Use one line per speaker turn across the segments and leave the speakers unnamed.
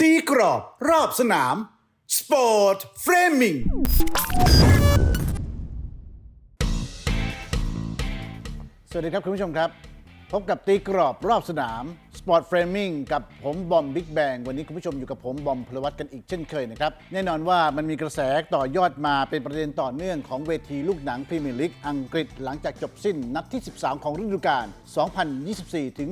ตีกรอบรอบสนาม สปอร์ตเฟรมิงสวัสดีครับคุณผู้ชมครับ พบกับตีกรอบรอบสนาม Sport Framing กับผมบอมบิ๊กแบงวันนี้คุณผู้ชมอยู่กับผมบอมพลวัตกันอีกเช่นเคยนะครับ แน่นอนว่ามันมีกระแสต่อยอดมาเป็นประเด็นต่อเนื่องของเวทีลูกหนังพรีเมียร์ลีกอังกฤษหลังจากจบสิ้นนัดที่ 13 ของฤดูกาล 2024 ถึง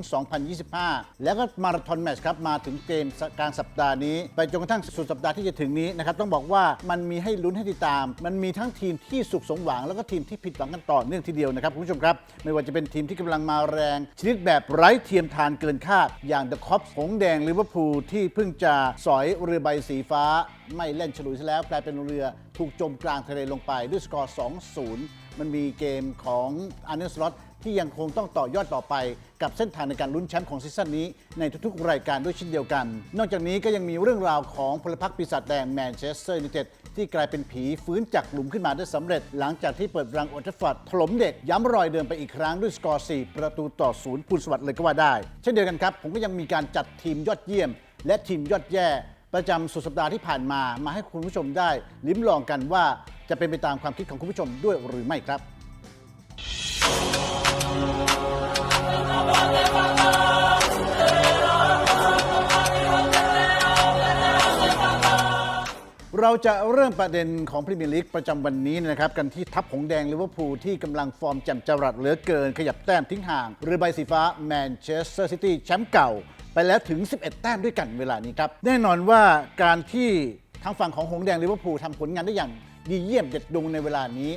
2025 แล้วก็มาราธอนแมตช์ครับ มาถึงเกมกลางสัปดาห์นี้ ไปจนกระทั่งสุดสัปดาห์ที่จะถึงนี้นะครับต้องบอกว่ามันมีให้ลุ้นให้ติดตาม มันมีทั้งทีมที่สุขสมหวังแล้วก็ทีมที่ผิดหวังกันต่อเนื่องทีเดียวนะครับคุณผู้ชมครับไม่ว่าจะเป็นทีมที่กำลังมาแรงชนิดแบบไร้เทียมทานเกินคาดอย่างเดอะคอปหงแดงลิเวอร์พูลที่เพิ่งจะสอยเรือใบสีฟ้า ไม่เล่นฉลุยซะแล้วกลายเป็นเรือถูกจมกลางทะเลลงไปด้วยสกอร์ 2-0 มันมีเกมของอาร์เนสลอตที่ยังคงต้องต่อยอดต่อไปกับเส้นทางในการลุ้นแชมป์ของซีซั่นนี้ ในทุกๆ รายการด้วยเช่นเดียวกัน นอกจากนี้ก็ยังมีเรื่องราวของพลพรรคปีศาจแดงแมนเชสเตอร์ยูไนเต็ด ที่กลายเป็นผีฟื้นจากหลุมขึ้นมาได้สำเร็จ หลังจากที่เปิดรังโอลด์แทัฟฟอร์ดถล่มเด็กย้ำรอยเดิมไปอีกครั้งด้วยสกอร์ 4 ประตูต่อศูนย์คูณสวัสดิ์เลยก็ว่าได้ เช่นเดียวกันครับ ผมก็ยังมีการจัดทีมยอดเยี่ยม และทีมยอดแย่ ประจำสุดสัปดาห์ที่ผ่านมามาให้คุณผู้ชมได้ ลิ้มลองกันว่าจะเป็นไปตามความคิดของคุณผู้ชมด้วยหรือไม่ครับ เราจะเริ่มประเด็นของพรีเมียร์ลีกประจำวันนี้นะครับ กันที่ทัพหงแดงลิเวอร์พูลที่กำลังฟอร์มแจ่มจรัสเหลือเกิน ขยับแต้มทิ้งห่าง หรือใบสีฟ้าแมนเชสเตอร์ซิตี้แชมป์เก่า ไปแล้วถึง 11 แต้มด้วยกันเวลานี้ครับ แน่นอนว่าการที่ทางฝั่งของหงแดงลิเวอร์พูลทำผลงานได้อย่างดีเยี่ยมเด็ดดวงในเวลานี้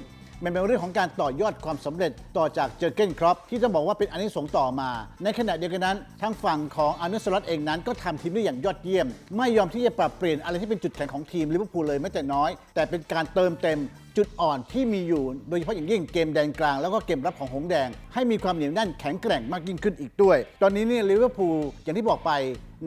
มันเป็นเรื่องของการต่อยอดความสำเร็จต่อจากเจอเก้นครอปที่ต้องบอกว่าเป็นอันนี้สงส์ต่อมา ในขณะเดียวกันนั้น ทางฝั่งของอาร์สลอตเองนั้น ก็ทำทีมได้อย่างยอดเยี่ยม ไม่ยอมที่จะปรับเปลี่ยนอะไรที่เป็นจุดแข็งของทีมลิเวอร์พูลเลยแม้แต่น้อย แต่เป็นการเติมเต็มจุดอ่อนที่มีอยู่ โดยเฉพาะอย่างยิ่งเกมแดนกลาง แล้วก็เกมรับของหงส์แดง ให้มีความเหนียวแน่นแข็งแกร่งมากยิ่งขึ้นอีกด้วย ตอนนี้นี่ลิเวอร์พูลอย่างที่บอกไป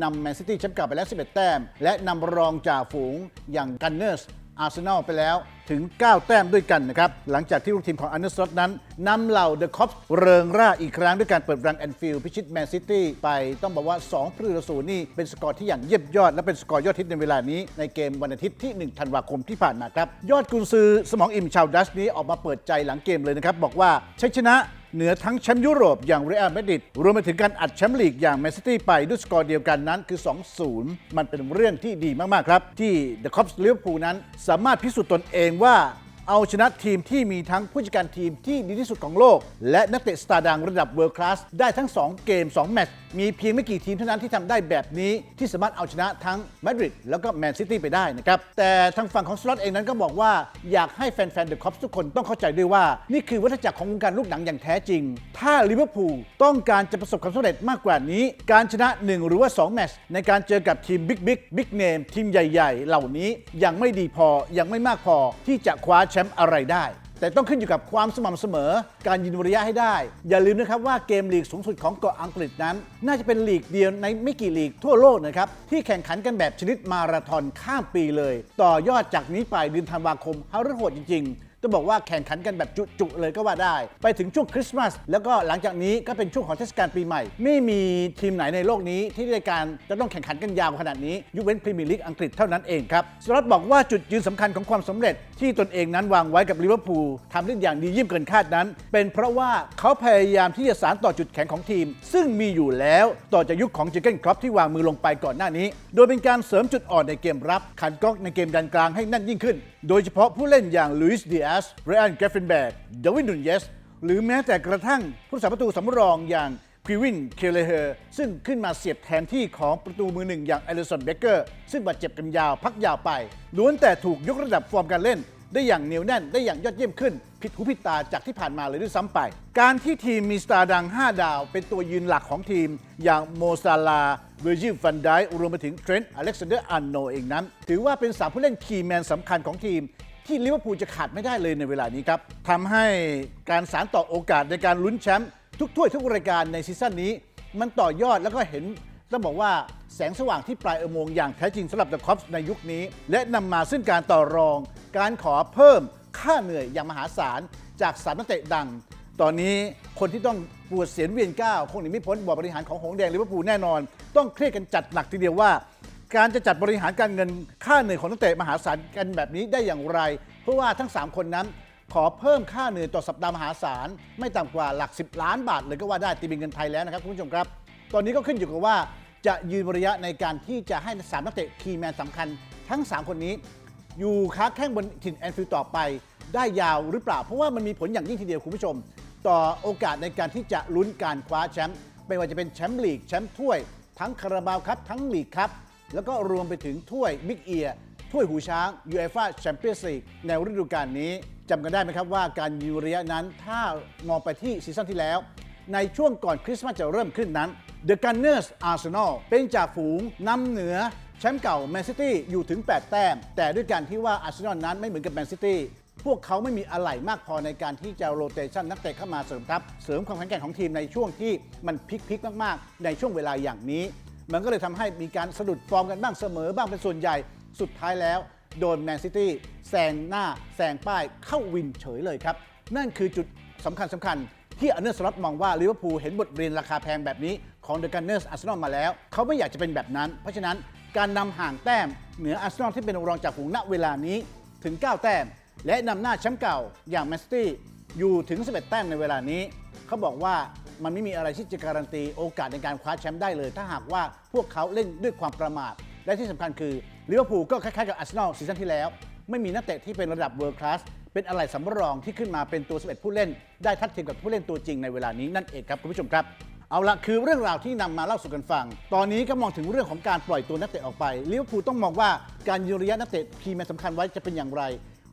นำแมนซิตี้แชมป์เก่าไปแล้ว 11 แต้ม และนำรองจ่าฝูงอย่างกันเนอร์ส อาร์เซนอลไปแล้วถึง 9 แต้มด้วยกันนะครับ หลังจากที่ลูกทีมของอันเดอร์สตนั้นนำเหล่าเดอะคอปส์เริงร่าอีกครั้งด้วยการเปิดรังแอนฟิลด์พิชิตแมนซิตี้ไปต้องบอกว่า 2 ประตูต่อศูนย์นี่เป็นสกอร์ที่อย่างเยี่ยมยอด และเป็นสกอร์ยอดฮิตในเวลานี้ในเกมวันอาทิตย์ที่ 1 ธันวาคมที่ผ่านมาครับ ยอดกุนซือสมองอิ่มชาวดัชนี้ออกมาเปิดใจหลังเกมเลยนะครับบอกว่าชัยชนะ เหนือทั้งแชมป์ยุโรปอย่างเรอัลมาดริดรวมไปถึงการอัดแชมป์ลีกอย่างแมนซิตี้ไปด้วยสกอร์เดียวกันนั้นคือ 2-0 มันเป็นเรื่องที่ดีมากๆครับ ที่เดอะคอปส์ลิเวอร์พูลนั้น สามารถพิสูจน์ตนเองว่าเอาชนะทีมที่มีทั้งผู้จัดการทีมที่ดีที่สุดของโลก และนักเตะสตาร์ดังระดับเวิลด์คลาสได้ทั้ง 2 เกม 2 แมตช์ มีเพียงไม่กี่ทีมเท่านั้นที่ทำได้แบบนี้ที่สามารถเอาชนะทั้งมาดริดแล้วก็แมนซิตี้ไปได้นะครับ แต่ทางฝั่งของสล็อตเองนั้นก็บอกว่าอยากให้แฟนๆเดอะคอปทุกคนต้องเข้าใจด้วยว่า นี่คือวัฏจักรของวงการลูกหนังอย่างแท้จริง ถ้าลิเวอร์พูลต้องการจะประสบความสำเร็จมากกว่านี้ การชนะ 1 หรือว่า 2 แมตช์ในการเจอกับทีมบิ๊กบิ๊กบิ๊กเนมทีมใหญ่ ๆ เหล่านี้ยังไม่ดีพอยังไม่มากพอที่จะคว้าแชมป์อะไรได้ แต่ต้องขึ้นอยู่กับความสม่ำเสมอ การยินระยะให้ได้ อย่าลืมนะครับว่าเกมลีกสูงสุดของเกาะอังกฤษนั้น น่าจะเป็นลีกเดียวในไม่กี่ลีกทั่วโลกนะครับ ที่แข่งขันกันแบบชนิดมาราธอนข้ามปีเลย ต่อยอดจากนี้ไปเดือนธันวาคมฮาร์โหดจริง ๆ จะบอกว่าแข่งขันกันแบบจุๆเลยก็ว่าได้ ไปถึงช่วงคริสต์มาสแล้วก็หลังจากนี้ก็เป็นช่วงของเทศกาลปีใหม่ ไม่มีทีมไหนในโลกนี้ที่ได้การจะต้องแข่งขันกันยาวขนาดนี้ยกเว้นพรีเมียร์ลีกอังกฤษเท่านั้นเองครับสล็อตบอกว่าจุดยืนสำคัญของความสำเร็จที่ตนเองนั้นวางไว้กับลิเวอร์พูลทำได้อย่างดีเยี่ยมเกินคาดนั้น เป็นเพราะว่าเขาพยายามที่จะสานต่อจุดแข็งของทีม ซึ่งมีอยู่แล้วต่อจากยุคของเจเกนครอปที่วางมือลงไปก่อนหน้านี้ โดยเป็นการเสริมจุดอ่อนในเกมรับขันก๊อกในเกมดันกลางให้แน่นยิ่งขึ้น โดยเฉพาะผู้เล่นอย่างลุยส์ดิอาสเรอันเกฟฟินแบกเดวินนุนเยส หรือแม้แต่กระทั่งผู้สาประตูสำรองอย่างควิวิน เคเลเฮอร์ ซึ่งขึ้นมาเสียบแทนที่ของประตูมือหนึ่งอย่างเอลิสันเบเกอร์ ซึ่งบาดเจ็บกันยาวพักยาวไป ล้วนแต่ถูกยกระดับฟอร์มการเล่น ได้อย่างเหนียวแน่น ได้อย่างยอดเยี่ยมขึ้น ผิดหูผิดตาจากที่ผ่านมาเลยด้วยซ้ำไป การที่ทีมมีสตาร์ดัง 5 ดาว เป็นตัวยืนหลักของทีม อย่างโมซาลาเวอร์จิลฟันไดรวมไปถึงเทรนต์อเล็กซานเดอร์อันโนเองนั้น ถือว่าเป็นสามผู้เล่นคีย์แมนสำคัญของทีม ที่ลิเวอร์พูลจะขาดไม่ได้เลยในเวลานี้ครับทำให้การสารต่อโอกาสในการลุ้นแชมป์ทุกถ้วยทุกรายการในซีซั่นนี้ มันต่อยอดแล้วก็เห็นต้องบอกว่าแสงสว่างที่ปลายอุโมงค์อย่างแท้จริงสำหรับเดอะคอปส์ในยุคนี้ และนำมาซึ่งการต่อรอง การขอเพิ่มค่าเหนื่อยอย่างมหาศาลจากสามนักเตะดัง ตอนนี้คนที่ต้องปวดเสียนเวียนก้าวคงหนีไม่พ้นบอร์ดบริหารของหงแดงลิเวอร์พูลแน่นอน ต้องเครียดกันจัดหนักทีเดียวว่า การจะจัดบริหารการเงินค่าเหนื่อยของนักเตะมหาศาลกันแบบนี้ได้อย่างไร เพราะว่าทั้ง 3 คนนั้น ขอเพิ่มค่าเหนื่อยต่อสัปดาห์มหาศาลไม่ต่ำกว่าหลัก 10 ล้านบาทเลยก็ว่าได้ตีเป็นเงินไทยแล้วนะครับคุณผู้ชมครับ ตอนนี้ก็ขึ้นอยู่กับว่าจะยืนระยะในการที่จะให้สามนักเตะคีย์แมนสำคัญ ทั้ง 3 คนนี้ อยู่ค้าแข้งบนถิ่นแอนฟิลด์ต่อไป ได้ยาวหรือเปล่า เพราะว่ามันมีผลอย่างยิ่งทีเดียวคุณผู้ชม ต่อโอกาสในการที่จะลุ้นการคว้าแชมป์ไม่ว่าจะเป็นแชมป์ลีกแชมป์ถ้วย ทั้งคาราบาวครับทั้งลีกครับ แล้วก็รวมไปถึงถ้วยบิ๊กเอียถ้วยหูช้าง UEFA Champions League ในฤดูกาลนี้จำกันได้ไหมครับว่าการยืนระยะนั้นถ้ามองไปที่ซีซั่นที่แล้ว ในช่วงก่อนคริสต์มาสจะเริ่มขึ้นนั้น The Gunners Arsenal เป็นจ่าฝูงนำเหนือแชมป์เก่าแมนซิตี้อยู่ถึง 8 แต้ม แต่ด้วยการที่ว่าอาร์เซนอลนั้นไม่เหมือนกับแมนซิตี้พวกเขาไม่มีอะไหล่มากพอในการที่จะโรเตชันนักเตะเข้ามาเสริมทัพ เสริมความแข็งแกร่งของทีมในช่วงที่มันพลิกๆมาก ๆ ในช่วงเวลาอย่างนี้ มันก็เลยทำให้มีการสะดุดฟอร์มกันบ้างเสมอบ้างเป็นส่วนใหญ่สุดท้ายแล้ว โดนแมนซิตี้แซงหน้าแซงป้ายเข้าวินเฉยเลยครับ นั่นคือจุดสำคัญสำคัญที่อันเนอร์สล็อตมองว่าลิเวอร์พูลเห็นบทเรียนราคาแพงแบบนี้ของเดอะกันเนอร์สอาร์เซนอลมาแล้ว เขาไม่อยากจะเป็นแบบนั้น เพราะฉะนั้นการนำห่างแต้มเหนืออาร์เซนอลที่เป็นรองจากฝูงณเวลานี้ถึง 9 แต้ม และนำหน้าแชมป์เก่าอย่างแมนซิตี้อยู่ถึง 11 แต้มในเวลานี้ เขาบอกว่า มันไม่มีอะไรที่จะการันตีโอกาสในการคว้าแชมป์ได้เลย ถ้าหากว่าพวกเขาเล่นด้วยความประมาท และที่สำคัญคือลิเวอร์พูลก็คล้ายๆกับอาร์เซนอลซีซั่นที่แล้ว ไม่มีนักเตะที่เป็นระดับเวิร์คลาสเป็นอะไรสำรองที่ขึ้นมาเป็นตัว11ผู้เล่น ได้ทัดเทียมกับผู้เล่นตัวจริงในเวลานี้นั่นเองครับคุณผู้ชมครับเอาละคือเรื่องราวที่นำมาเล่าสู่กันฟัง ตอนนี้ก็มองถึงเรื่องของการปล่อยตัวนักเตะออกไปลิเวอร์พูลต้องมองว่าการยืนระยะนักเตะคีย์แมนสำคัญไว้จะเป็นอย่างไร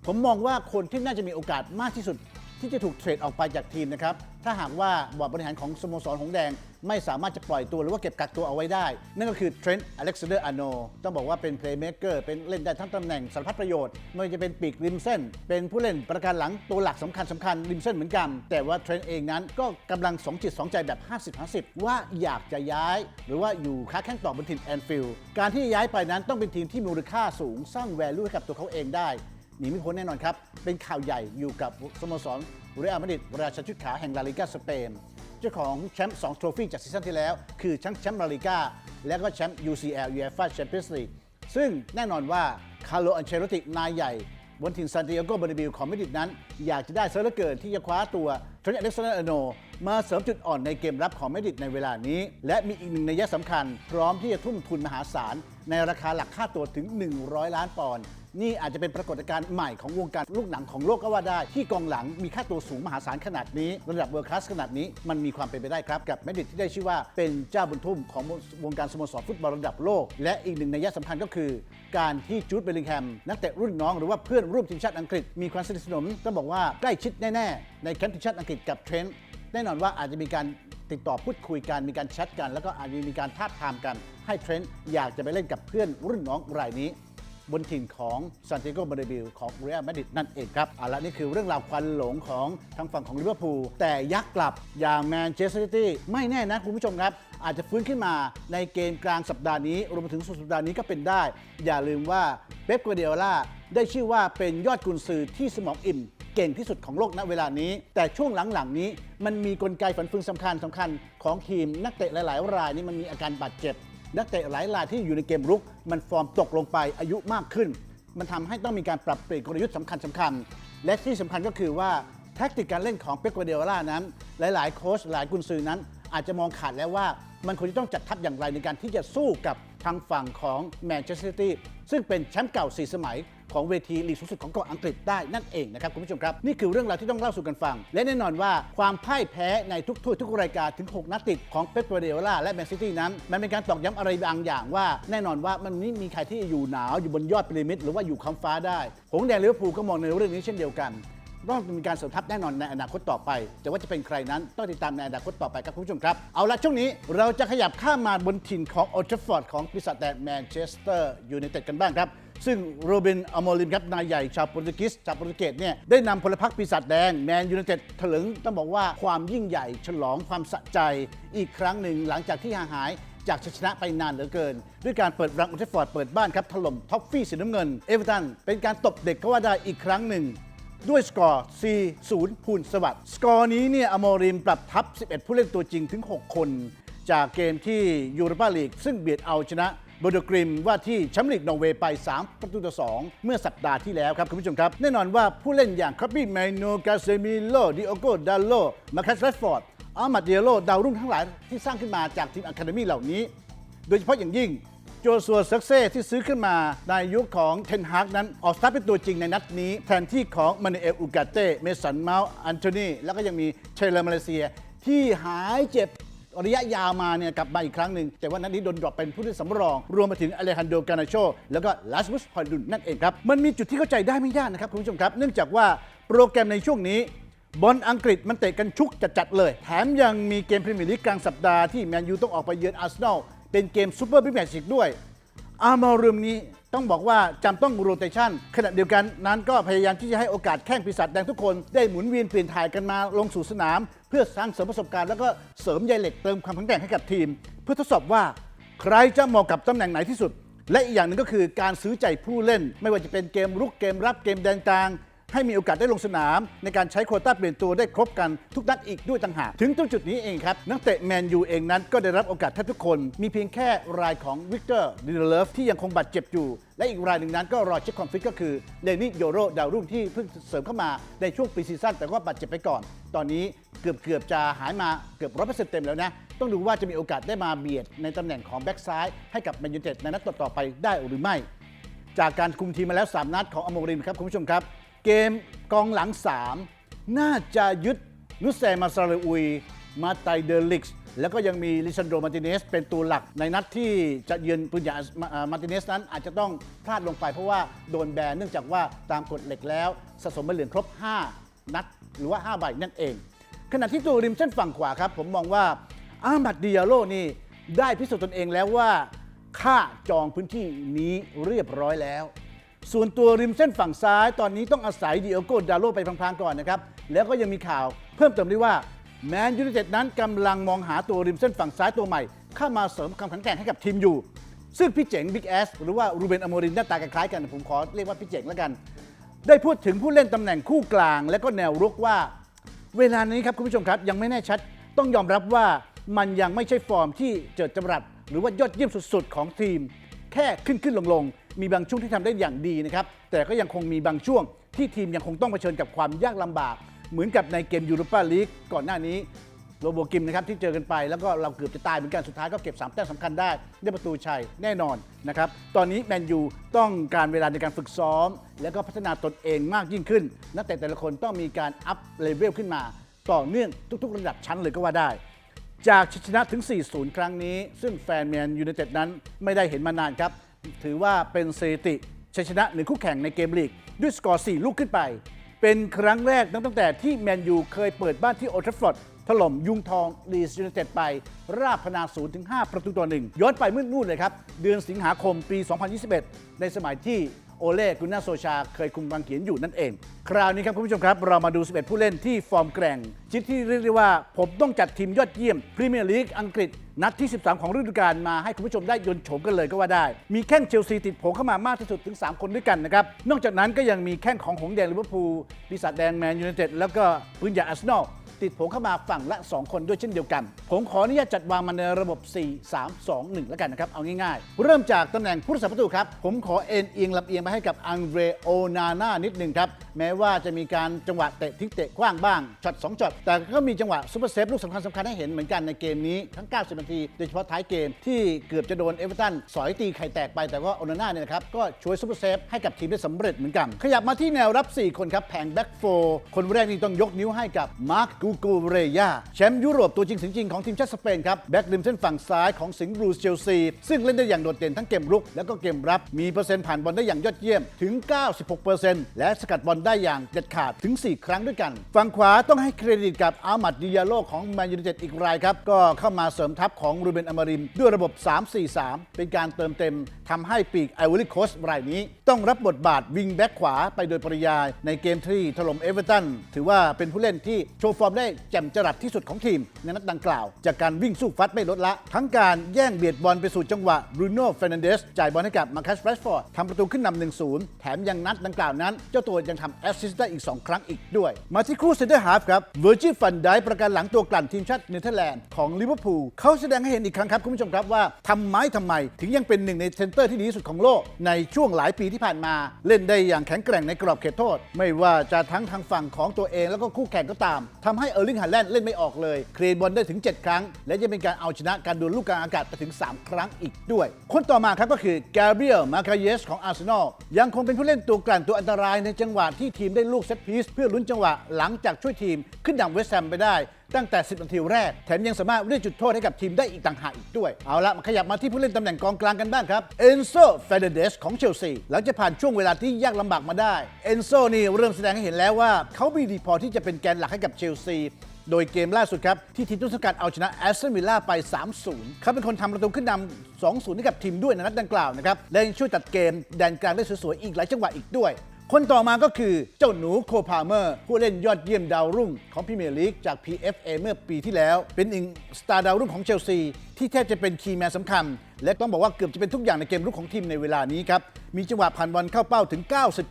ผมมองว่าคนที่น่าจะมีโอกาสมากที่สุด ที่จะถูกเทรดออกไปจากทีมนะครับ ถ้าหากว่าบอร์ดบริหารของสโมสรหงแดง ไม่สามารถจะปล่อยตัวหรือว่าเก็บกักตัวเอาไว้ได้ นั่นก็คือเทรนต์อเล็กซานเดอร์อาโนต้องบอกว่าเป็นเพลย์เม k เกอร์เป็นเล่นได้ทั้งตำแหน่งสารพัดประโยชน์ ไม่ว่าจะเป็นปีกริมเส้น เป็นผู้เล่นประการหลังตัวหลักสำคัญสำคัญริมเส้นเหมือนกัน แต่ว่าเทรนต์เองนั้นก็กำลังสองจิตสองใจแบบ 50-50 ว่าอยากจะย้าย หรือว่าอยู่ค้าแข้งต่อบนถิ่นแอนฟิลด์การที่ย้ายไปนั้นต้องเป็นทีมที่มีมูลค่าสูงสร้างแวลูให้กับตัวเขาเองได้ หนีไม่พ้นแน่นอนครับ เป็นข่าวใหญ่อยู่กับสโมสรเรอัลมาดริดราชาชุดขาแห่งลาลิกาสเปน เจ้าของแชมป์2โทรฟี่จากซีซั่นที่แล้ว คือชมป์แชมป์ลาลิกาและก็แชมป์ UCL UEFA Champions League ซึ่งแน่นอนว่าคาร์โลอันเชโรตินายใหญ่บนถิ่นซานติอาโกบอร์บิลของมาดริดนั้น อยากจะได้เซอร์เหลือเกินที่จะคว้าตัวเทรนต์อเล็กซานเดอร์อาร์โน มาเสริมจุดอ่อนในเกมรับของมาดริดในเวลานี้ และมีอีกหนึ่งนัยสำคัญ พร้อมที่จะทุ่มทุนมหาศาล ในราคาหลักค่าตัวถึง 100 ล้านปอนด์นี่อาจจะเป็นปรากฏการณ์ใหม่ของวงการลูกหนังของโลกก็ว่าได้ ที่กองหลังมีค่าตัวสูงมหาศาลขนาดนี้ ระดับเวิร์คลาสขนาดนี้มันมีความเป็นไปได้ครับ กับแมดริดที่ได้ชื่อว่าเป็นเจ้าบุญทุ่มของวงการสโมสรฟุตบอลระดับโลก และอีกหนึ่งในัยสำคัญก็คือ การที่จูดเบลลิงแฮมนักเตะรุ่นน้องหรือว่าเพื่อนร่วมทีมชาติอังกฤษมีความสนิทสนมต้องบอกว่าใกล้ชิดแน่ๆในแคมป์ทีมชาติอังกฤษกับเทรนต์ แน่นอนว่าอาจจะมีการติดต่อพูดคุยกันมีการแชทกัน แล้วก็อาจจะมีการทาบทามกัน ให้เทรนต์อยากจะไปเล่นกับเพื่อนรุ่นน้องรายนี้ บนถิ่นของซานติโกบาเดบิลของเรอัลมาดริดนั่นเองครับเอาละนี่คือเรื่องราวควันหลงของทางฝั่งของลิเวอร์พูลแต่ยักกลับอย่างแมนเชสเตอร์ซิตี้ไม่แน่นะคุณผู้ชมครับ อาจจะฟื้นขึ้นมาในเกมกลางสัปดาห์นี้รวมไปถึงสุดสัปดาห์นี้ก็เป็นได้ อย่าลืมว่าเป๊ปกัวเดโอล่าได้ชื่อว่าเป็นยอดกุนซือที่สมองอิ่ม เก่งที่สุดของโลกณเวลานี้ แต่ช่วงหลังๆนี้ มันมีกลไกฝันฟืองสำคัญสำคัญของทีม นักเตะหลายๆ รายนี่มันมีอาการบาดเจ็บ นักเตะหลายรายที่อยู่ในเกมรุก มันฟอร์มตกลงไปอายุมากขึ้น มันทำให้ต้องมีการปรับเปลี่ยนกลยุทธ์สำคัญสำคัญ และที่สำคัญก็คือว่าแท็กติกการเล่นของเป๊กโกวาเดล่านั้น หลายๆ โค้ชหลายกุนซือนั้น อาจจะมองขาดแล้วว่ามันควรจะต้องจัดทัพอย่างไรในการที่จะสู้กับทางฝั่งของแมนเชสเตอร์ซิตี้ซึ่งเป็นแชมป์เก่า4สมัย ของเวทีลีกสูงสุดของเกาะอังกฤษได้นั่นเองนะครับคุณผู้ชมครับ นี่คือเรื่องราวที่ต้องเล่าสู่กันฟัง และแน่นอนว่าความพ่ายแพ้ในทุกถ้วยทุกรายการถึง 6 นัดติดของเป๊ปกัวาร์ดิโอลาและแมนซิตี้นั้น มันเป็นการตอกย้ำอะไรบางอย่างว่า แน่นอนว่ามันไม่มีใครที่อยู่หนาวอยู่บนยอดพีระมิดหรือว่าอยู่คำฟ้าได้หงแดงลิเวอร์พูลก็มองในเรื่องนี้เช่นเดียวกันต้องมีการเสริมทัพแน่นอนในอนาคตต่อไป แต่ว่าจะเป็นใครนั้นต้องติดตามในอนาคตต่อไปครับคุณผู้ชมครับ เอาละช่วงนี้เราจะขยับข้ามมาบนถิ่นของโอ t ทฟอร์ดของปีศาจแดงแมนเชสเตอร์ยูไนเต็ดกันบ้างครับ ซึ่งโรบินอโมลิมครับนายใหญ่ชาวโปรตุเกสชาวโปรตุเกสเนี่ยได้นำพลพรรคปีศาจแดงแมนยูไนเต็ดถลึงต้องบอกว่าความยิ่งใหญ่ฉลองความสะใจอีกครั้งหนึ่งหลังจากที่ห่างหายจากชัยชนะไปนานเหลือเกิน ด้วยการเปิดรังอุทฟอร์ดเปิดบ้านครับถล่มท็อฟฟี่สีน้ำเงิน เอเวอร์ตันเป็นการตบเด็กก็ว่าได้อีกครั้งหนึ่ง ด้วยสกอร์ 4-0พูนสวัสดิ์สกอร์นี้เนี่ยอโมริมปรับทับ11 ผู้เล่นตัวจริงถึง 6 คน จากเกมที่ยูโรปาลีกซึ่งเบียดเอาชนะ บดกริมว่าที่แชมป์ลีกนอร์เวย์ไป 3 ประตูต่อ 2 เมื่อสัปดาห์ที่แล้วครับ คุณผู้ชมครับ แน่นอนว่าผู้เล่นอย่างคาปี้แมนโนกาเซมิโลดิโอโกดาโลมาคัสแรดฟอร์ดอามาเดียโลดาวรุ่งทั้งหลายที่สร้างขึ้นมาจากทีมอะคาเดมี่เหล่านี้ โดยเฉพาะอย่างยิ่งโจซัวเซ็กเซ่ที่ซื้อขึ้นมาในยุคของเทนฮากนั้นออกสตาร์ทเป็นตัวจริงในนัดนี้ แทนที่ของมานูเอลอูกาเต้เมสันเมาส์อันโทนีแล้วก็ยังมีเชลเลอร์มาเลเซีย ที่หายเจ็บ ระยะยาวมาเนี่ยกลับมาอีกครั้งหนึ่ง แต่ว่านัดนี้โดนดรอปเป็นผู้เล่นสำรอง รวมไปถึงอเลฮันโดกานาโช แล้วก็ลาสมุสฮอยลุนนั่นเองครับ มันมีจุดที่เข้าใจได้ไม่ยากนะครับคุณผู้ชมครับ เนื่องจากว่าโปรแกรมในช่วงนี้บอลอังกฤษมันเตะกันชุกจัดๆเลย แถมยังมีเกมพรีเมียร์ลีกกลางสัปดาห์ที่แมนยูต้องออกไปเยือนอาร์เซนอลเป็นเกมซูเปอร์บิ๊กแมตช์อีกด้วยอาร์มารุมนี้ต้องบอกว่าจำต้องโรเตชันขณะเดียวกันนั้นก็พยายามที่จะให้โอกาสแข้งปีศาจแดงทุกคน ได้หมุนเวียนเปลี่ยนถ่ายกันมาลงสู่สนาม เพื่อสร้างเสริมประสบการณ์แล้วก็เสริมใยเหล็กเติมความแข็งแกร่งให้กับทีม เพื่อทดสอบว่าใครจะเหมาะกับตำแหน่งไหนที่สุด และอีกอย่างหนึ่งก็คือการซื้อใจผู้เล่น ไม่ว่าจะเป็นเกมรุกเกมรับเกมแดนกลาง ให้มีโอกาสได้ลงสนาม ในการใช้โควต้าเปลี่ยนตัวได้ครบกันทุกนัดอีกด้วยต่างหากถึงตรงจุดนี้เองครับ นักเตะแมนยูเองนั้นก็ได้รับโอกาสแทบทุกคน มีเพียงแค่รายของวิกเตอร์ดิเลฟที่ยังคงบาดเจ็บอยู่ และอีกรายหนึ่งนั้นก็รอเช็คคอมฟิตก็คือเลนี่โยโรดาวรุ่งที่เพิ่งเสริมเข้ามาในช่วงปีซีซั่นแต่ว่าบาดเจ็บไปก่อน ตอนนี้เกือบเกือบจะหายมาเกือบร้อยเปอร์เซ็นต์เต็มแล้วนะ ต้องดูว่าจะมีโอกาสได้มาเบียดในตำแหน่งของแบ็กซ้ายให้กับแมนยูเต็ดในนัดต่อๆไปได้หรือไม่ จากการคุมทีมมาแล้ว 3 นัดของอโมรินครับคุณผู้ชมครับ เกมกองหลัง 3 น่าจะยึดนุสเซมาซาเลอุย มาไตเดลิกส์แล้วก็ยังมีลิซันโดมาติเนสเป็นตัวหลักในนัดที่จะเยือนปืนใหญ่มาติเนสนั้นอาจจะต้องพลาดลงไปเพราะว่าโดนแบนเนื่องจากว่าตามกฎเหล็กแล้วสะสมใบเหลืองครบ 5 นัดหรือว่า 5 ใบนั่นเอง ขณะที่ตัวริมเส้นฝั่งขวาครับ ผมมองว่าอามัดดิยาโลนี่ได้พิสูจน์ตนเองแล้วว่าค่าจองพื้นที่นี้เรียบร้อยแล้ว ส่วนตัวริมเส้นฝั่งซ้ายตอนนี้ต้องอาศัยดิโอโกดาโลไปพลางๆก่อนนะครับ แล้วก็ยังมีข่าวเพิ่มเติมด้วยว่าแมนยูไนเต็ดนั้นกำลังมองหาตัวริมเส้นฝั่งซ้ายตัวใหม่ เข้ามาเสริมความแข็งแกร่งให้กับทีมอยู่ ซึ่งพี่เจ๋งบิ๊กแอสหรือว่ารูเบนอโมรินหน้าตาคล้ายๆกัน ผมขอเรียกว่าพี่เจ๋งแล้วกัน ได้พูดถึงผู้เล่นตำแหน่งคู่กลาง และก็แนวรุกว่า เวลานี้ครับคุณผู้ชมครับยังไม่แน่ชัด ต้องยอมรับว่ามันยังไม่ใช่ฟอร์มที่เจิดจรัสหรือว่ายอดเยี่ยมสุดๆ ของทีม แค่ขึ้นขึ้นลงลงๆ มีบางช่วงที่ทำได้อย่างดีนะครับ แต่ก็ยังคงมีบางช่วงที่ทีมยังคงต้องเผชิญกับความยากลำบาก เหมือนกับในเกมยูโรปาลีกก่อนหน้านี้โรโบกิมนะครับที่เจอกันไปแล้วก็เราเกือบจะตายเหมือนกันสุดท้ายก็เก็บ3แต้มสำคัญได้ ได้ประตูชัยแน่นอนนะครับ ตอนนี้แมนยูต้องการเวลาในการฝึกซ้อม แล้วก็พัฒนาตนเองมากยิ่งขึ้น นักเตะแต่ละคนต้องมีการอัพเลเวลขึ้นมา ต่อเนื่องทุกๆ ระดับชั้นเลยก็ว่าได้ จากชัยชนะถึง 4-0 ครั้งนี้ ซึ่งแฟนแมนยูไนเต็ดนั้นไม่ได้เห็นมานานครับ ถือว่าเป็นสถิติชัยชนะหนึ่งคู่แข่งในเกมลีก ด้วยสกอร์ 4 ลูกขึ้นไป เป็นครั้งแรกนับตั้งแต่ที่แมนยูเคยเปิดบ้านที่โอทราฟฟอร์ดถล่มยุงทองลีสยูไนเต็ดไป ราบพนาศูนย์ถึง 5 ประตูต่อหนึ่งย้อนไปเมื่อนู่นเลยครับ เดือนสิงหาคมปี 2021 ในสมัยที่ โอเล่กุน่าโซชาเคยคุมบางเขียนอยู่นั่นเอง คราวนี้ครับคุณผู้ชมครับ เรามาดู 11 ผู้เล่นที่ฟอร์มแกร่ง ชิดที่เรียกได้ว่า ผมต้องจัดทีมยอดเยี่ยมพรีเมียร์ลีกอังกฤษ นัดที่ 13 ของฤดูกาลมาให้คุณผู้ชมได้ยนต์โฉมกันเลยก็ว่าได้ มีแข้งเชลซีติดโผเข้ามามากที่สุดถึง 3 คนด้วยกันนะครับนอกจากนั้นก็ยังมีแข้งของหงแดงลิเวอร์พูลปีศาจแดงแมนยูไนเต็ดแล้วก็ปืนใหญ่อาร์เซนอล ติดผมเข้ามาฝั่งละ 2 คนด้วยเช่นเดียวกัน ผมขออนุญาตจัดวางมาในระบบ 4 3 2 1 แล้วกันนะครับ เอาง่ายๆ เริ่มจากตำแหน่งผู้รักษาประตูครับ ผมขอเอ็นเอียงลำเอียงไปให้กับอังเดรโอนาน่านิดหนึ่งครับ แม้ว่าจะมีการจังหวะเตะทิ้งเตะกว้างบ้างช็อต2ช็อตแต่ก็มีจังหวะซูเปอร์เซฟลูกสำคัญสำคัญให้เห็นเหมือนกันในเกมนี้ทั้ง 90 นาทีโดยเฉพาะท้ายเกมที่เกือบจะโดนเอเวอร์ตันสอยตีไข่แตกไปแต่ว่าโอนาน่าเนี่ยนะครับก็ช่วยซูเปอร์เซฟให้กับทีมได้สำเร็จเหมือนกัน ขยับมาที่แนวรับ 4 คนครับแผงแบ็กโฟคนแรกนี่ต้องยกนิ้วให้กับมาร์คกูกูเรยาแชมป์ยุโรปตัวจริงเสียงจริงของทีมชาติสเปนครับแบ็กริมเส้นฝั่งซ้ายของสิงห์บลูสเชลซีซึ่งเล่นได้อย่างโดดเด่นทั้งเกมรุก แล้วก็เกมรับมีเปอร์เซ็นต์ผ่านบอลได้อย่างยอดเยี่ยมถึง 96%และสกัดบอลได้อย่างเด็ดขาดถึง 4 ครั้งด้วยกันฝั่งขวาต้องให้เครดิตกับอามัดดิยาโลของแมนยูไนเต็ดอีกรายครับก็เข้ามาเสริมทัพของรูเบนอมาริม ด้วยระบบ 3-4-3 เป็นการเติมเต็มทำให้ปีกไอวอรี่โคสรายนี้ ต้องรับบทบาทวิงแบ็กขวาไปโดยปริยายในเกมที่ถล่มเอเวอร์ตันถือว่าเป็นผู้เล่นที่โชว์ฟอร์มได้ได้แจ่มจรัสที่สุดของทีมในนัดดังกล่าว จากการวิ่งสู้ฟัดไม่ลดละ ทั้งการแย่งเบียดบอลไปสู่จังหวะบรูโน่เฟรนันเดสจ่ายบอลให้กับมาคัสแรชฟอร์ดทำประตูขึ้นนำ1-0 แถมยังนัดดังกล่าวนั้น เจ้าตัวยังทำแอสซิสต์ได้อีก 2 ครั้งอีกด้วย มาที่คู่เซนเตอร์ฮาฟครับเวอร์จิฟันได้ประกันหลังตัวกลั่นทีมชาติเนเธอร์แลนด์ของลิเวอร์พูลเขาแสดงให้เห็นอีกครั้งครับคุณผู้ชมครับว่าทำไมทำไม ถึงยังเป็นหนึ่งในเซนเตอร์ที่ดีที่สุดของโลก ในช่วงหลายปีที่ผ่านมา เล่นได้อย่างแข็งแกร่งในกรอบเขตโทษ ไม่ว่าจะทั้งทางฝั่งของตัวเองแล้วก็คู่แข่งก็ตามทำให้เออร์ลิงฮาแลนด์เล่นไม่ออกเลย เคลียร์บอลได้ถึง 7 ครั้ง และยังเป็นการเอาชนะการดวลลูกกลางอากาศไปถึง 3 ครั้งอีกด้วย คนต่อมาครับก็คือแกเบรียลมาคาเยสของอาร์เซนอลยังคงเป็นผู้เล่นตัวกลั่นตัวอันตรายในจังหวะที่ทีมได้ลูกเซตพีซเพื่อลุ้นจังหวะหลังจากช่วยทีมขึ้นนำเวสต์แฮมไปได้ ตั้งแต่ 10 นาทีแรก แถมยังสามารถเรียกจุดโทษให้กับทีมได้อีกต่างหากอีกด้วย เอาละมาขยับมาที่ผู้เล่นตำแหน่งกองกลางกันบ้างครับ เอนโซเฟเดเดสของเชลซี หลังจากผ่านช่วงเวลาที่ยากลำบากมาได้ เอนโซนี่เริ่มแสดงให้เห็นแล้วว่าเขามีดีพอที่จะเป็นแกนหลักให้กับเชลซีโดยเกมล่าสุดครับ ที่ทีมต้นสังกัดเอาชนะแอสตันวิลล่าไป 3-0 เขาเป็นคนทำประตูขึ้นนำ2-0 ให้กับทีมด้วยในนัดดังกล่าวนะครับ และยังช่วยตัดเกมแดนกลางได้สวยๆ อีกหลายจังหวะอีกด้วย คนต่อมาก็คือเจ้าหนูโคพาเมอร์ ผู้เล่นยอดเยี่ยมดาวรุ่งของพรีเมียร์ลีกจาก PFA เมื่อปีที่แล้ว เป็นอีกสตาร์ดาวรุ่งของเชลซี ที่แทบจะเป็นคีย์แมนสำคัญ และต้องบอกว่าเกือบจะเป็นทุกอย่างในเกมรุกของทีมในเวลานี้ครับ มีจังหวะผ่านบอลเข้าเป้าถึง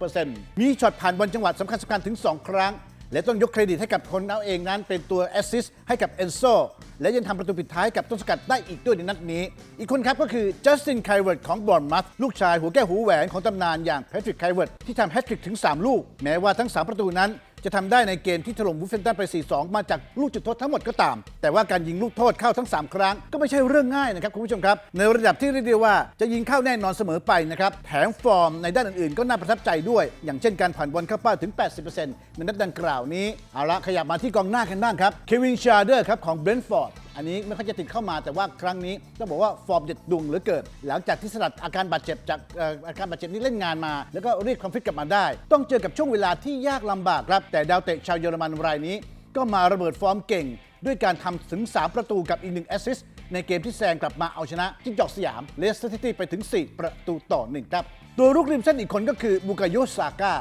90%มีช็อตผ่านบอลจังหวะสำคัญสำคัญๆถึง 2 ครั้ง และต้องยกเครดิตให้กับคนเอาเองนั้น เป็นตัวแอสซิสต์ให้กับเอนโซและยังทำประตูปิดท้ายกับต้นสกัดได้อีกด้วยในนัดนี้ อีกคนครับก็คือจัสตินไคเวิร์ดของบอร์นมัธลูกชายหัวแก้วหูแหวนของตำนานอย่างแพทริกไคเวิร์ดที่ทำแฮตทริกถึง 3 ลูก แม้ว่าทั้ง 3 ประตูนั้น จะทำได้ในเกมที่ถล่มวูฟเฟนตันไป 4-2 มาจากลูกจุดโทษทั้งหมดก็ตาม แต่ว่าการยิงลูกโทษเข้าทั้ง 3 ครั้งก็ไม่ใช่เรื่องง่ายนะครับคุณผู้ชมครับ ในระดับที่เรียกได้ว่าจะยิงเข้าแน่นอนเสมอไปนะครับแถมฟอร์มในด้านอื่นๆ ก็น่าประทับใจด้วย อย่างเช่นการผ่านบอลเข้าเป้าถึง 80%ในนัดดังกล่าวนี้เอาละขยับมาที่กองหน้ากันบ้างครับเควินชาร์เดอร์ครับของเบรนท์ฟอร์ดอันนี้ไม่ค่อยจะติดเข้ามาแต่ว่าครั้งนี้ต้องบอกว่าฟอร์มเด็ดดวงเหลือเกินหลังจากที่สลัดอาการบาดเจ็บจากเอ่ออาการบาดเจ็บนี้เล่นงานมา แล้วก็เรียกความฟิตกลับมาได้ ต้องเจอกับช่วงเวลาที่ยากลำบากครับแต่ดาวเตะชาวเยอรมันรายนี้ ก็มาระเบิดฟอร์มเก่ง ด้วยการทำถึง 3 ประตูกับอีกหนึ่งแอสซิสต์ในเกมที่แซงกลับมาเอาชนะจิ้งจอกสยามเลสเตอร์ซิตี้ไปถึง 4 ประตูต่อหนึ่งครับ ตัวรุกริมเส้นอีกคนก็คือบุกาโยซาก้า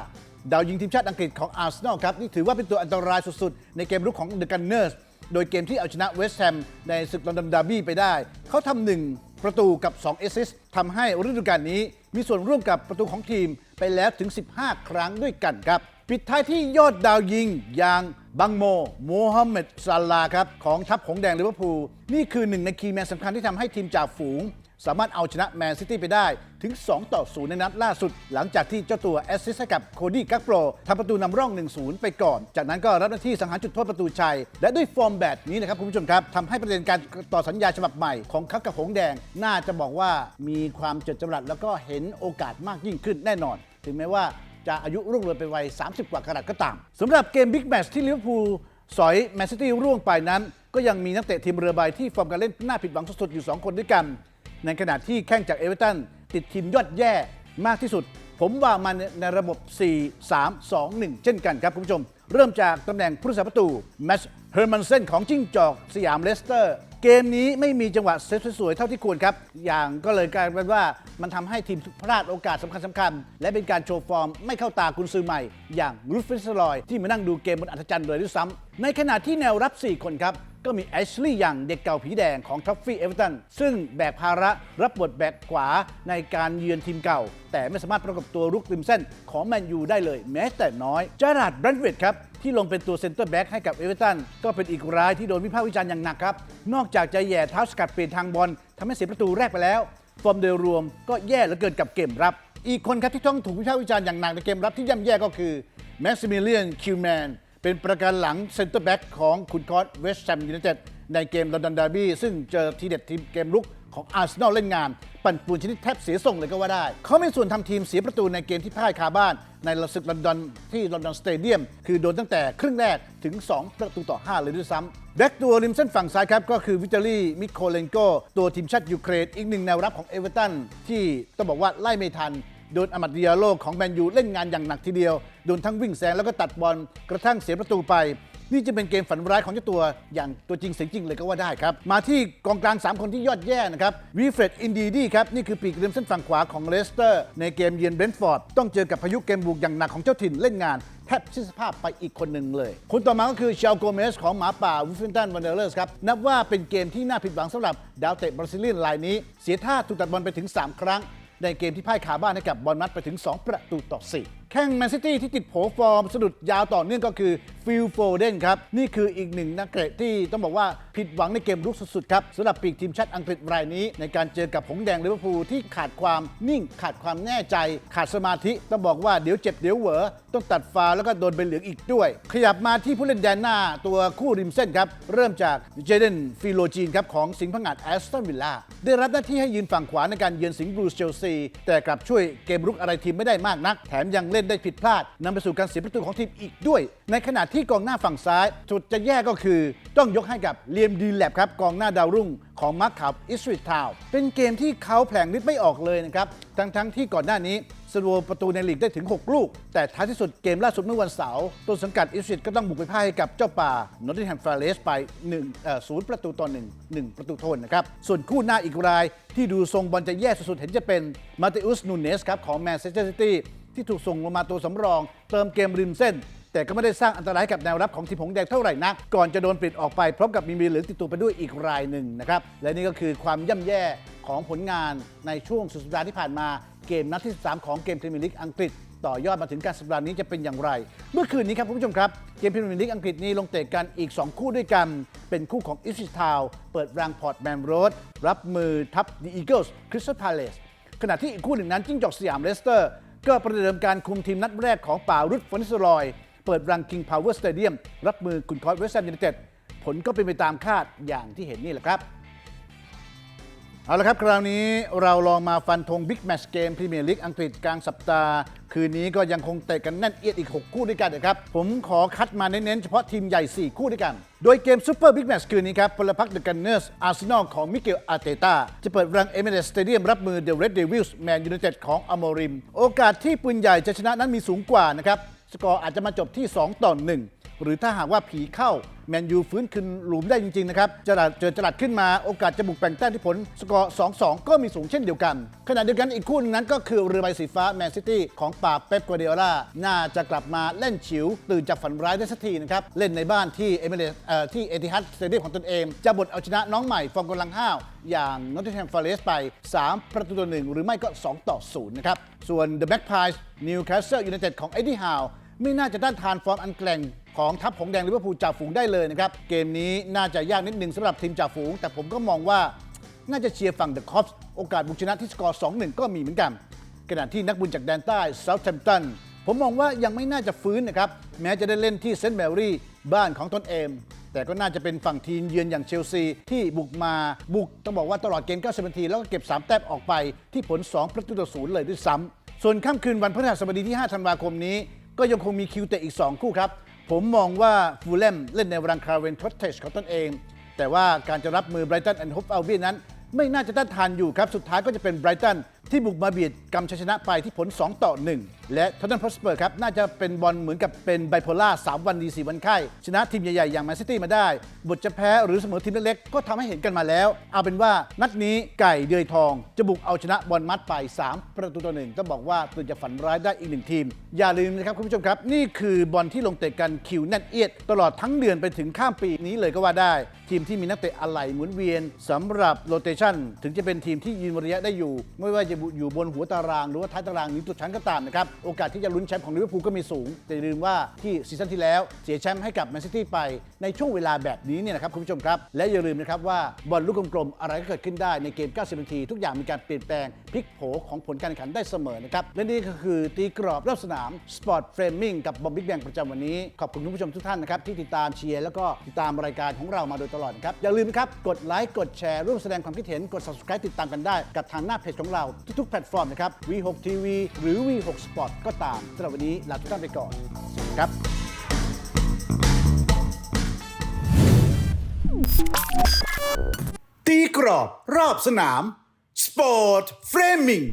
ดาวยิงทีมชาติอังกฤษของอาร์เซนอลครับ นี่ถือว่าเป็นตัวอันตรายสุดๆ ในเกมรุกของเดอะกันเนอร์ส โดยเกมที่เอาชนะเวสต์แฮมในศึกลอนดอนดาร์บี้ไปได้ เขาทำหนึ่งประตูกับ 2 เอซิสทำให้ฤดูกาลนี้มีส่วนร่วมกับประตูของทีมไปแล้วถึง 15 ครั้งด้วยกันครับ ปิดท้ายที่ยอดดาวยิงอย่าง บังโมโมฮัมเหม็ดซาลาครับของทัพหงแดงลิเวอร์พูลนี่คือหนึ่งในคีย์แมนสำคัญที่ทำให้ทีมจ่าฝูง สามารถเอาชนะแมนซิตี้ไปได้ถึง 2 ต่อ 0 ในนัดล่าสุด หลังจากที่เจ้าตัวแอสซิสต์กับโคดี้กักโปรทำประตูนำร่อง 1-0 ไปก่อน จากนั้นก็รับหน้าที่สังหารจุดโทษประตูชัย และด้วยฟอร์มแบบนี้นะครับคุณผู้ชมครับทำให้ประเด็นการต่อสัญญาฉบับใหม่ของเขากับหงแดง น่าจะบอกว่ามีความเจิดจรัสแล้วก็เห็นโอกาสมากยิ่งขึ้นแน่นอน ถึงแม้ว่า จะอายุรุ่งเรืองไปวัย 30 กว่ากรัตก็ตามสำหรับเกมบิ๊กแมตช์ที่ลิเวอร์พูลสอยแมนซิตี้ร่วงไปนั้น ก็ยังมีนักเตะทีมเรือใบที่ฟอร์มการเล่นน่าผิดหวังสุดๆอยู่ 2 คนด้วยกัน ในขณะที่แข้งจากเอเวอร์ตันติดทีมยอดแย่มากที่สุด ผมว่ามันในระบบ 4 3 2 1 เช่นกันครับคุณผู้ชม เริ่มจากตำแหน่งผู้รักษาประตูแมชเฮอร์มันเซนของจิ้งจอกสยามเลสเตอร์ เกมนี้ไม่มีจังหวะเซตสวยๆเท่าที่ควรครับ อย่างก็เลยกลายเป็นว่ามันทำให้ทีมพลาดโอกาสสำคัญสคัญๆและเป็นการโชว์ฟอร์มไม่เข้าตากุนซือใหม่ อย่างรูฟฟิสลอย ที่มานั่งดูเกมบนอัธจันทร์เลยด้วยซ้ำในขณะที่แนวรับ 4 คนครับ ก็มีแอชลีย์ยังเด็กเก่าผีแดงของท็อฟฟี่เอเวอร์ตันซึ่งแบกภาระรับบทแบกขวาในการเยือนทีมเก่า แต่ไม่สามารถประกบตัวรุกริมเส้นของแมนยูได้เลย แม้แต่น้อยจาราดแบรนด์เวดครับ ที่ลงเป็นตัวเซ็นเตอร์แบ็กให้กับเอเวอร์ตันก็เป็นอีกรายที่โดนวิพากษ์วิจารณ์อย่างหนักครับ นอกจากจะแย่เท้าสกัดเปลี่ยนทางบอลทำให้เสียประตูแรกไปแล้ว ฟอร์มโดยรวมก็แย่เหลือเกินกับเกมรับ อีกคนครับที่ต้องถูกวิพากษ์วิจารณ์อย่างหนักในเกมรับที่ย่ำแย่ก็คือแม็กซิมิเลียนคิวแมนเป็นประกันหลังเซ็นเตอร์แบ็กของคุณคอสเวสต์แฮมยูไนเต็ดในเกมลอนดอนดาร์บี้ซึ่งเจอทีเด็ดทีมเกมลุก ของอาร์เซนอลเล่นงาน ปั่นป่วนชนิดแทบเสียทรงเลยก็ว่าได้ เขามีส่วนทำทีมเสียประตูในเกมที่พ่ายคาบ้าน ในศึกลอนดอนที่ลอนดอนสเตเดียมคือโดนตั้งแต่ครึ่งแรกถึง 2 ประตูต่อ 5 เลยด้วยซ้ำแบ็กตัวริมเส้นฝั่งซ้ายครับ ก็คือวิตาลีมิโคเลนโกตัวทีมชาติยูเครนอีกหนึ่งแนวรับของเอเวอร์ตันที่ต้องบอกว่าไล่ไม่ทันโดนอมัดดิอาโลของแมนยูเล่นงานอย่างหนักทีเดียว โดนทั้งวิ่งแซงแล้วก็ตัดบอลกระทั่งเสียประตูไป นี่จะเป็นเกมฝันร้ายของเจ้าตัวอย่างตัวจริงเสียงจริงเลยก็ว่าได้ครับ มาที่กองกลาง 3 คนที่ยอดแย่นะครับวีเฟรดอินดีดีครับ นี่คือปีกริมเส้นฝั่งขวาของเลสเตอร์ ในเกมเยือนเบนท์ฟอร์ดต้องเจอกับพายุเกมบุกอย่างหนักของเจ้าถิ่นเล่นงานแทบสิ้นสภาพไปอีกคนหนึ่งเลย คนต่อมาก็คือเชลโกเมสของหมาป่าวูฟเฟนตันวันเดอร์เลอร์สครับ นับว่าเป็นเกมที่น่าผิดหวังสำหรับดาวเตะบราซิเลียนรายนี้ เสียท่าถูกตัดบอลไปถึง 3 ครั้ง ในเกมที่พ่ายขาบ้านให้กับบอลมัดไปถึง 2 ประตูต่อ 4 แข่งแมนซิตี้ที่ติดโผฟอร์มสะดุดยาวต่อเนื่องก็คือฟิลโฟเดนครับ นี่คืออีกหนึ่งนักเตะที่ต้องบอกว่าผิดหวังในเกมรุกสุดๆครับสำหรับปีกทีมชาติอังกฤษรายนี้ ในการเจอกับหงแดงลิเวอร์พูลที่ขาดความนิ่งขาดความแน่ใจ ขาดสมาธิต้องบอกว่าเดี๋ยวเจ็บเดี๋ยวเหวอต้องตัดฟาวแล้วก็โดนใบเหลืองอีกด้วย ขยับมาที่ผู้เล่นแดนหน้าตัวคู่ริมเส้นครับเริ่มจากเจเดนฟิโลจีนครับของสิงห์พังงาดแอสตันวิลล่าได้รับหน้าที่ให้ยืนฝั่งขวาในการเยือนสิงห์บลูสเชลซีแต่กลับช่วยเกมรุกอะไรทีมไม่ได้มากนัก แถมยังเล่นได้ผิดพลาดนำไปสู่การเสียประตูของทีมอีกด้วย ในขณะที่กองหน้าฝั่งซ้าย จุดจะแย่ก็คือต้องยกให้กับเลียมดีแลบครับกองหน้าดาวรุ่งของมาร์คขับอิสริทาวเป็นเกมที่เขาแผลงฤทธิ์ไม่ออกเลยนะครับ ทั้งๆที่ก่อนหน้านี้สโลว์ประตูในลีกได้ถึง 6 ลูก แต่ท้ายที่สุดเกมล่าสุดเมื่อวันเสาร์ต้นสังกัดอิสริทก็ต้องบุกไปพ่ายให้กับเจ้าป่านอตติงแฮมฟาเรสไป1เอ่อศูนย์ประตูต่อ1 1 ประตูโทษนะครับ ส่วนคู่หน้าอีกรายที่ดูทรงบอลจะแย่สุดๆเห็นจะเป็นมาเตอุสนูเนสครับของแมนเชสเตอร์ซิตี้ ที่ถูกส่งลงมาตัวสำรอง เติมเกมริมเส้น แต่ก็ไม่ได้สร้างอันตรายกับแนวรับของทีมหงแดงเท่าไหร่นักก่อนจะโดนปิดออกไปพร้อมกับมีมีเหลืองติดตัวไปด้วยอีกรายหนึ่งนะครับและนี่ก็คือความย่ำแย่ของผลงานในช่วงสุดสัปดาห์ที่ผ่านมาเกมนัดที่ 13 ของเกมพรีเมียร์ลีกอังกฤษต่อยอดมาถึงการสัปดาห์นี้จะเป็นอย่างไร เมื่อคืนนี้ครับคุณผู้ชมครับ เกมพรีเมียร์ลีกอังกฤษนี้ลงเตะกันอีก 2 คู่ด้วยกัน เป็นคู่ของอิส i ทาวเปิดรังพอร์ตแมนโรดรับมือทัพดีอีเกิลส์คริสตัลพาเลสขณะที่อีกคู่หนึ่งนั้นจิ้งจอกสยามเลสเตอร์ ก็ประเดิมการคุมทีมนัดแรกของป่ารุดฟอนิสรอย เปิดรังคิงพาวเวอร์สเตเดียมรับมือคุณคอร์สเวสต์แฮมยูไนเต็ดผลก็เป็นไปตามคาดอย่างที่เห็นนี่แหละครับ เอาละครับ คราวนี้เราลองมาฟันธงบิ๊กแมชเกมพรีเมียร์ลีกอังกฤษกลางสัปดาห์ คืนนี้ก็ยังคงเตะกันแน่นเอียดอีก 6 คู่ด้วยกันนะครับ ผมขอคัดมาเน้นๆ เฉพาะทีมใหญ่ 4 คู่ด้วยกัน โดยเกมซูเปอร์บิ๊กแมชคืนนี้ครับพลพรรคเดอะกันเนอร์สอาร์เซนอลของมิเกลอาร์เตตาจะเปิดรังเอเมเรสสเตเดียมรับมือเดอะเรดเดวิลส์แมนยูไนเต็ดของอโมริมโอกาสที่ปืนใหญ่จะชนะนั้นมีสูงกว่านะครับสกอร์อาจจะมาจบที่ 2 ต่อ 1 หรือถ้าหากว่าผีเข้าแมนยูฟื้นคืนหลุมได้จริง ๆ นะครับจลัดเจอจลัดขึ้นมาโอกาสจะบุกแบ่งแต้มที่ผล สกอร์ 2-2 ก็มีสูงเช่นเดียวกัน ขณะเดียวกันอีกคู่หนึงนั้นก็คือเรือใบสีฟ้าแมนซิตี้ของป่าเป๊ปกัวเดียล่าน่าจะกลับมาเล่นฉิว ตื่นจากฝันร้ายได้สักทีนะครับ เล่นในบ้านที่เอเมเรตที่เอติฮัดสเตเดียมของตนเอง จะบดเอาชนะน้องใหม่ฟอร์มกำลังห้าวอย่างนอตติแฮมฟอเรสไป 3 ประตูต่อหนึ่งหรือไม่ก็ 2 ต่อ 0 นะครับ ส่วน The Magpies Newcastle United ของเอ็ดดี้ฮาวไม่น่าจะต้านทานฟอร์มอันแกร่ง ของทัพหงแดงลิเวอร์พูลจ่าฝูงได้เลยนะครับ เกมนี้น่าจะยากนิดนึงสำหรับทีมจ่าฝูง แต่ผมก็มองว่าน่าจะเชียร์ฝั่งเดอะคอปส์โอกาสบุกชนะที่สกอร์ 2-1 ก็มีเหมือนกันขณะที่นักบุญจากแดนใต้เซาท์แฮมป์ตันผมมองว่ายังไม่น่าจะฟื้นนะครับ แม้จะได้เล่นที่เซนต์แมรี่บ้านของตนเอง แต่ก็น่าจะเป็นฝั่งทีมเยือนอย่างเชลซี ที่บุกมาบุกต้องบอกว่าตลอดเกม 90 นาที แล้วก็เก็บ 3 แต้มออกไปที่ผล 2 ประตูต่อศูนย์เลยด้วยซ้ำส่วนค่ำคืนวันพฤหัสบดีที่ 5 ธันวาคมนี้ ก็ยังคงมีคิวเตะอีก 2 คู่ครับ ผมมองว่าฟูลแลมเล่นในรังคาเวนทอตเทชของตนเอง แต่ว่าการจะรับมือไบรตันแอนด์ฮอปอัลเบีนนั้น ไม่น่าจะต้านทานอยู่ครับ สุดท้ายก็จะเป็นไบรตันที่บุกมาเบียดกำชัยชนะไปที่ผล 2 ต่อ 1 และทอตเทนพอสเปอร์ครับน่าจะเป็นบอลเหมือนกับเป็นไบโพล่า3วันดี4วันไข้ ชนะทีมใหญ่ๆ อย่างแมนซิตี้มาได้ บทจะแพ้หรือเสมอทีมเล็กๆ ก็ทำให้เห็นกันมาแล้ว เอาเป็นว่านัดนี้ไก่เดือยทอง จะบุกเอาชนะบอลมัดไป 3 ประตูต่อหนึ่งต้องบอกว่าตื่นจะฝันร้ายได้อีกหนึ่งทีม อย่าลืมนะครับคุณผู้ชมครับ นี่คือบอลที่ลงเตะกันคิวแน่นเอียด ตลอดทั้งเดือนไปถึงข้ามปีนี้เลยก็ว่าได้ ทีมที่มีนักเตะอะไหล่หมุนเวียนสำหรับโรเตชันถึงจะเป็นทีมที่ยืนระยะได้อยู่ ไม่ว่าจะอยู่บนหัวตาราง หรือว่าท้ายตารางหรือตัวชั้นก็ตามนะครับโอกาสที่จะลุ้นแชมป์ของลิเวอร์พูลก็มีสูง แต่อย่าลืมว่าที่ซีซั่นที่แล้วเสียแชมป์ให้กับแมนซิตี้ไปในช่วงเวลาแบบนี้เนี่ยนะครับคุณผู้ชมครับ และอย่าลืมนะครับว่าบอลลูกกลมๆอะไรก็เกิดขึ้นได้ในเกม 90 นาที ทุกอย่างมีการเปลี่ยนแปลงพลิกโผของผลการแข่งขันได้เสมอนะครับและนี่ก็คือตีกรอบรอบสนามสปอร์ตเฟรมมิ่งกับบอมบิ๊กแบงประจำวันนี้ขอบคุณคุณผู้ชมทุกท่านนะครับที่ติดตามเชียร์แล้วก็ติดตามรายการของเรามาโดยตลอดครับอย่าลืมนะครับกดไลค์กดแชร์ร่วมแสดงความคิดเห็นกด subscribe ติดตามกันได้ กับทางหน้าเพจของเราทุกๆแพลตฟอร์มนะครับ V6 TV หรือ V6 Sport ก็ตามสำหรับวันนี้ลาทุกท่านไปก่อน สวัสดีครับ ตีกรอบ รอบสนาม สปอร์ตเฟรมิง